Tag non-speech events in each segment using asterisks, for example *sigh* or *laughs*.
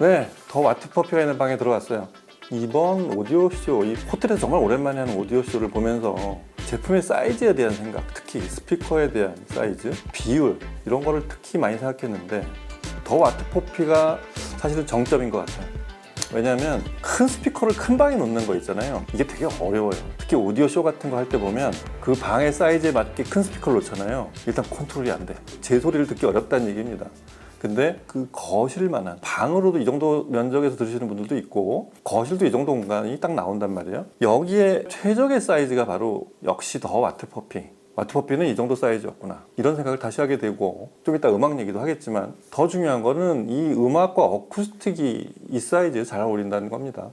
네, 더 와트퍼피가 있는 방에 들어왔어요. 이번 오디오쇼, 이 호텔에서 정말 오랜만에 하는 오디오쇼를 보면서 제품의 사이즈에 대한 생각, 특히 스피커에 대한 사이즈, 비율, 이런 거를 특히 많이 생각했는데 더 와트퍼피가 사실은 정점인 것 같아요. 왜냐하면 큰 스피커를 큰 방에 놓는 거 있잖아요. 이게 되게 어려워요. 특히 오디오 쇼 같은 거 할 때 보면 그 방의 사이즈에 맞게 큰 스피커를 놓잖아요. 일단 컨트롤이 안 돼. 제 소리를 듣기 어렵다는 얘기입니다. 근데 그 거실만한 방으로도 이 정도 면적에서 들으시는 분들도 있고 거실도 이 정도 공간이 딱 나온단 말이에요. 여기에 최적의 사이즈가 바로 역시 더 와트퍼피. 와트퍼피는 이 정도 사이즈였구나. 이런 생각을 다시 하게 되고 좀 이따 음악 얘기도 하겠지만 더 중요한 거는 이 음악과 어쿠스틱이 이 사이즈에 잘 어울린다는 겁니다.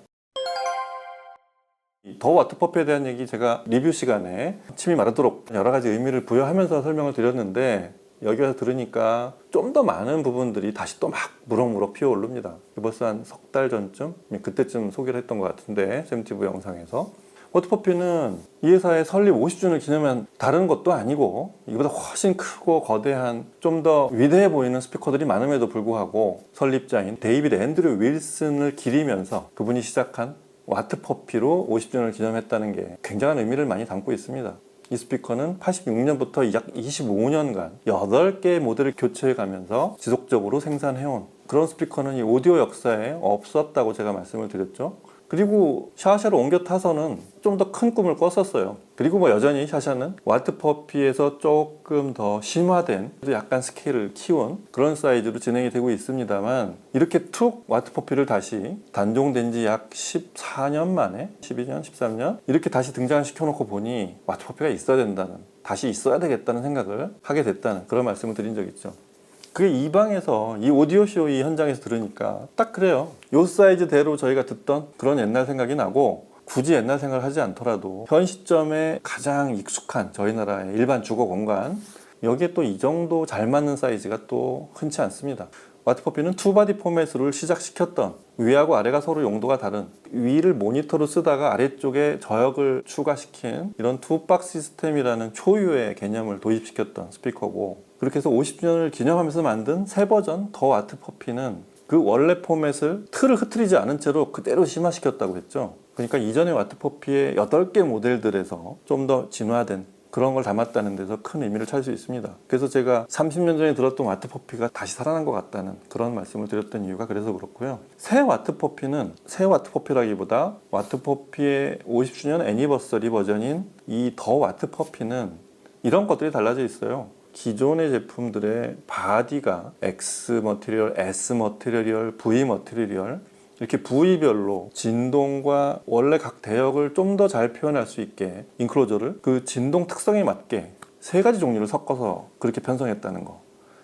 이더 와트퍼피에 대한 얘기 제가 리뷰 시간에 침이 마르도록 여러 가지 의미를 부여하면서 설명을 드렸는데 여기 와서 들으니까 좀 더 많은 부분들이 다시 또 막 무럭무럭 피어오릅니다. 벌써 한 석 달 전쯤 그때쯤 소개를 했던 것 같은데 샘티브 영상에서 워터퍼피는 이 회사의 설립 50주년을 기념한 다른 것도 아니고 이보다 훨씬 크고 거대한 좀 더 위대해 보이는 스피커들이 많음에도 불구하고 설립자인 데이비드 앤드류 윌슨을 기리면서 그분이 시작한 와트퍼피로 50주년을 기념했다는 게 굉장한 의미를 많이 담고 있습니다. 이 스피커는 86년부터 약 25년간 8개의 모델을 교체해 가면서 지속적으로 생산해온 그런 스피커는 이 오디오 역사에 없었다고 제가 말씀을 드렸죠. 그리고 샤샤로 옮겨 타서는 좀 더 큰 꿈을 꿨었어요. 그리고 뭐 여전히 샤샤는 와트 퍼피에서 조금 더 심화된 약간 스케일을 키운 그런 사이즈로 진행이 되고 있습니다만 이렇게 툭 와트 퍼피를 다시 단종된 지 약 14년 만에 12년, 13년 이렇게 다시 등장시켜 놓고 보니 와트 퍼피가 있어야 된다는 다시 있어야 되겠다는 생각을 하게 됐다는 그런 말씀을 드린 적 있죠. 그게 이 방에서 이 오디오쇼 이 현장에서 들으니까 딱 그래요. 요 사이즈대로 저희가 듣던 그런 옛날 생각이 나고 굳이 옛날 생각을 하지 않더라도 현 시점에 가장 익숙한 저희 나라의 일반 주거 공간 여기에 또 이 정도 잘 맞는 사이즈가 또 흔치 않습니다. 와트퍼피는 투바디 포맷으로 시작시켰던 위하고 아래가 서로 용도가 다른 위를 모니터로 쓰다가 아래쪽에 저역을 추가시킨 이런 투박 시스템이라는 초유의 개념을 도입시켰던 스피커고 그렇게 해서 50주년을 기념하면서 만든 새 버전 더 와트퍼피는 그 원래 포맷을 틀을 흐트리지 않은 채로 그대로 심화시켰다고 했죠. 그러니까 이전의 와트퍼피의 8개 모델들에서 좀 더 진화된 그런 걸 담았다는 데서 큰 의미를 찾을 수 있습니다. 그래서 제가 30년 전에 들었던 와트퍼피가 다시 살아난 것 같다는 그런 말씀을 드렸던 이유가 그래서 그렇고요. 새 와트퍼피는 새 와트퍼피라기보다 와트퍼피의 50주년 애니버서리 버전인 이 더 와트퍼피는 이런 것들이 달라져 있어요. 기존의 제품들의 바디가 X 머티리얼, S 머티리얼, V 머티리얼 이렇게 부위별로 진동과 원래 각 대역을 좀 더 잘 표현할 수 있게 인클로저를 그 진동 특성에 맞게 세 가지 종류를 섞어서 그렇게 편성했다는 거.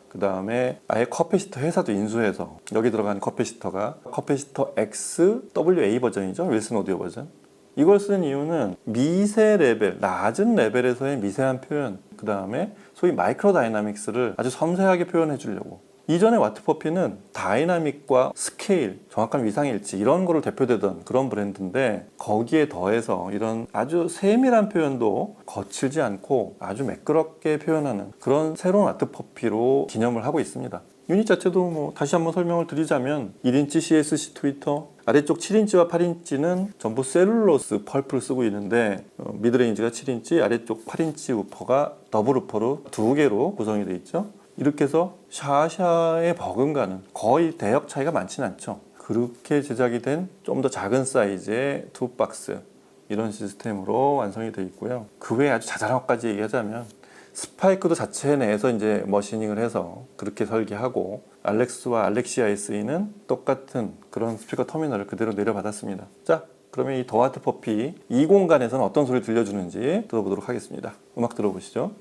그 다음에 아예 커피시터 회사도 인수해서 여기 들어간 커피시터가 커피시터 X WA 버전이죠. 윌슨 오디오 버전. 이걸 쓴 이유는 미세 레벨, 낮은 레벨에서의 미세한 표현, 그 다음에 소위 마이크로 다이나믹스를 아주 섬세하게 표현해 주려고. 이전의 와트퍼피는 다이나믹과 스케일, 정확한 위상일치 이런 거를 대표되던 그런 브랜드인데 거기에 더해서 이런 아주 세밀한 표현도 거칠지 않고 아주 매끄럽게 표현하는 그런 새로운 와트퍼피로 기념을 하고 있습니다. 유닛 자체도 뭐 다시 한번 설명을 드리자면 1인치 CSC 트위터 아래쪽 7인치와 8인치는 전부 셀룰로스 펄프를 쓰고 있는데 어, 미드레인지가 7인치 아래쪽 8인치 우퍼가 더블 우퍼로 두 개로 구성이 되어 있죠. 이렇게 해서 샤샤의 버금가는 거의 대역 차이가 많지는 않죠. 그렇게 제작이 된 좀 더 작은 사이즈의 투박스 이런 시스템으로 완성이 되어 있고요. 그 외에 아주 자잘한 것까지 얘기하자면 스파이크도 자체 내에서 이제 머시닝을 해서 그렇게 설계하고 알렉스와 알렉시아 SE는 똑같은 그런 스피커 터미널을 그대로 내려받았습니다. 자, 그러면 이 더와트 퍼피 이 공간에서는 어떤 소리 들려주는지 들어보도록 하겠습니다. 음악 들어보시죠.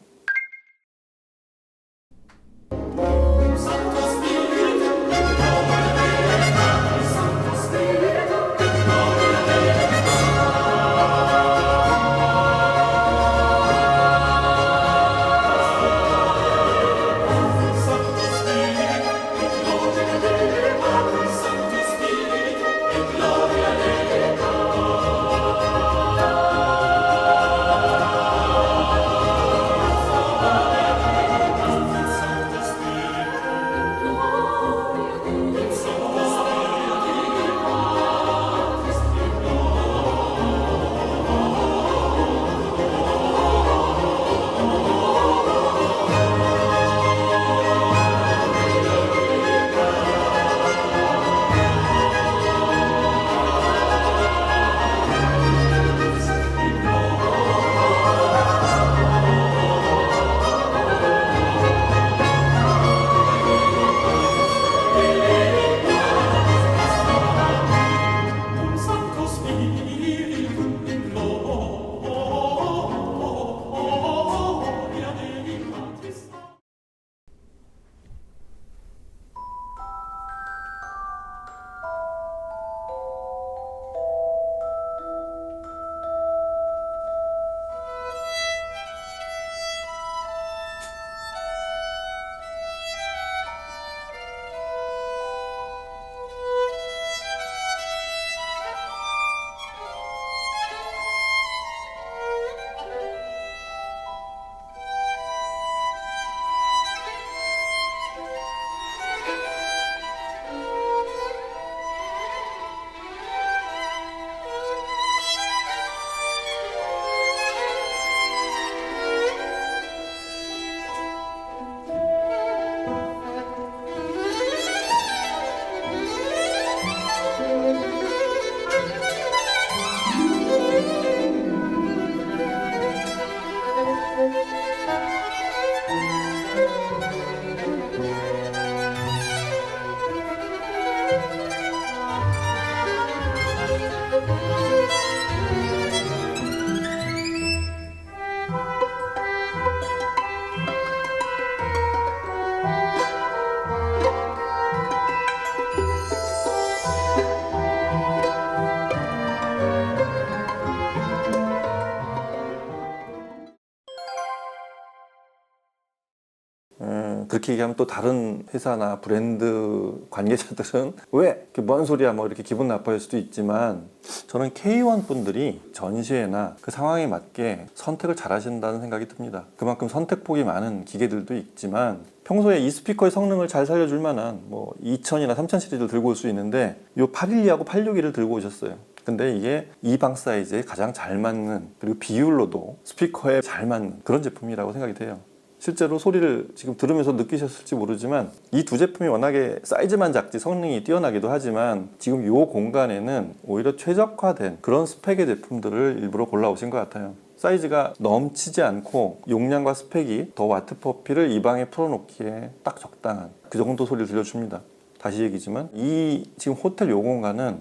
음, 그렇게 얘기하면 또 다른 회사나 브랜드 관계자들은 *laughs* 왜 이렇게 뭔 소리야 뭐 이렇게 기분 나빠할 수도 있지만 저는 K1 분들이 전시회나 그 상황에 맞게 선택을 잘 하신다는 생각이 듭니다. 그만큼 선택폭이 많은 기계들도 있지만 평소에 이 스피커의 성능을 잘 살려줄 만한 뭐 2000이나 3000 시리즈를 들고 올 수 있는데 요 812하고 862를 들고 오셨어요. 근데 이게 이방 사이즈에 가장 잘 맞는 그리고 비율로도 스피커에 잘 맞는 그런 제품이라고 생각이 돼요. 실제로 소리를 지금 들으면서 느끼셨을지 모르지만 이 두 제품이 워낙에 사이즈만 작지 성능이 뛰어나기도 하지만 지금 이 공간에는 오히려 최적화된 그런 스펙의 제품들을 일부러 골라오신 것 같아요. 사이즈가 넘치지 않고 용량과 스펙이 더 와트 퍼피를 이 방에 풀어놓기에 딱 적당한 그 정도 소리를 들려줍니다. 다시 얘기지만 이 지금 호텔 요 공간은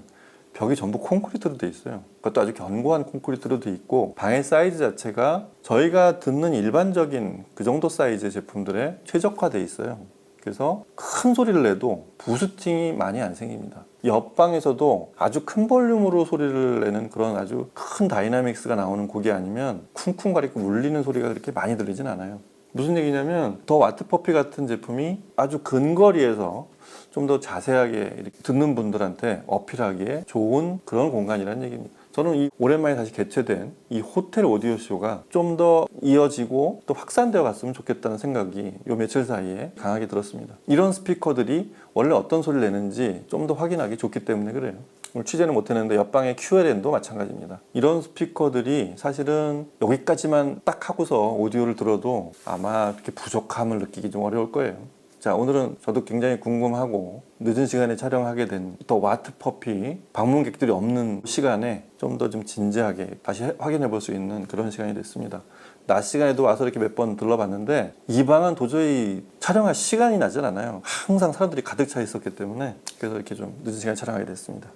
벽이 전부 콘크리트로 돼 있어요. 그것도 아주 견고한 콘크리트로 돼 있고 방의 사이즈 자체가 저희가 듣는 일반적인 그 정도 사이즈의 제품들에 최적화돼 있어요. 그래서 큰 소리를 내도 부스팅이 많이 안 생깁니다. 옆방에서도 아주 큰 볼륨으로 소리를 내는 그런 아주 큰 다이나믹스가 나오는 곡이 아니면 쿵쿵거리고 울리는 소리가 그렇게 많이 들리진 않아요. 무슨 얘기냐면 더 와트 퍼피 같은 제품이 아주 근거리에서 좀 더 자세하게 듣는 분들한테 어필하기에 좋은 그런 공간이라는 얘기입니다. 저는 이 오랜만에 다시 개최된 이 호텔 오디오 쇼가 좀 더 이어지고 또 확산되어 갔으면 좋겠다는 생각이 요 며칠 사이에 강하게 들었습니다. 이런 스피커들이 원래 어떤 소리를 내는지 좀 더 확인하기 좋기 때문에 그래요. 오늘 취재는 못했는데 옆방의 QLN도 마찬가지입니다. 이런 스피커들이 사실은 여기까지만 딱 하고서 오디오를 들어도 아마 이렇게 부족함을 느끼기 좀 어려울 거예요. 자 오늘은 저도 굉장히 궁금하고 늦은 시간에 촬영하게 된 더 와트 퍼피 방문객들이 없는 시간에 좀 더좀 진지하게 다시 해- 확인해 볼 수 있는 그런 시간이 됐습니다. 낮 시간에도 와서 이렇게 몇 번 들러봤는데 이 방은 도저히 촬영할 시간이 나질 않아요. 항상 사람들이 가득 차 있었기 때문에 그래서 이렇게 좀 늦은 시간에 촬영하게 됐습니다.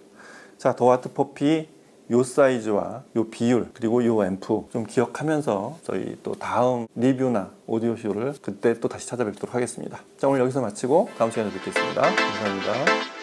자, 더 와트 퍼피 요 사이즈와 요 비율 그리고 요 앰프 좀 기억하면서 저희 또 다음 리뷰나 오디오 쇼를 그때 또 다시 찾아뵙도록 하겠습니다. 자 오늘 여기서 마치고 다음 시간에 뵙겠습니다. 감사합니다.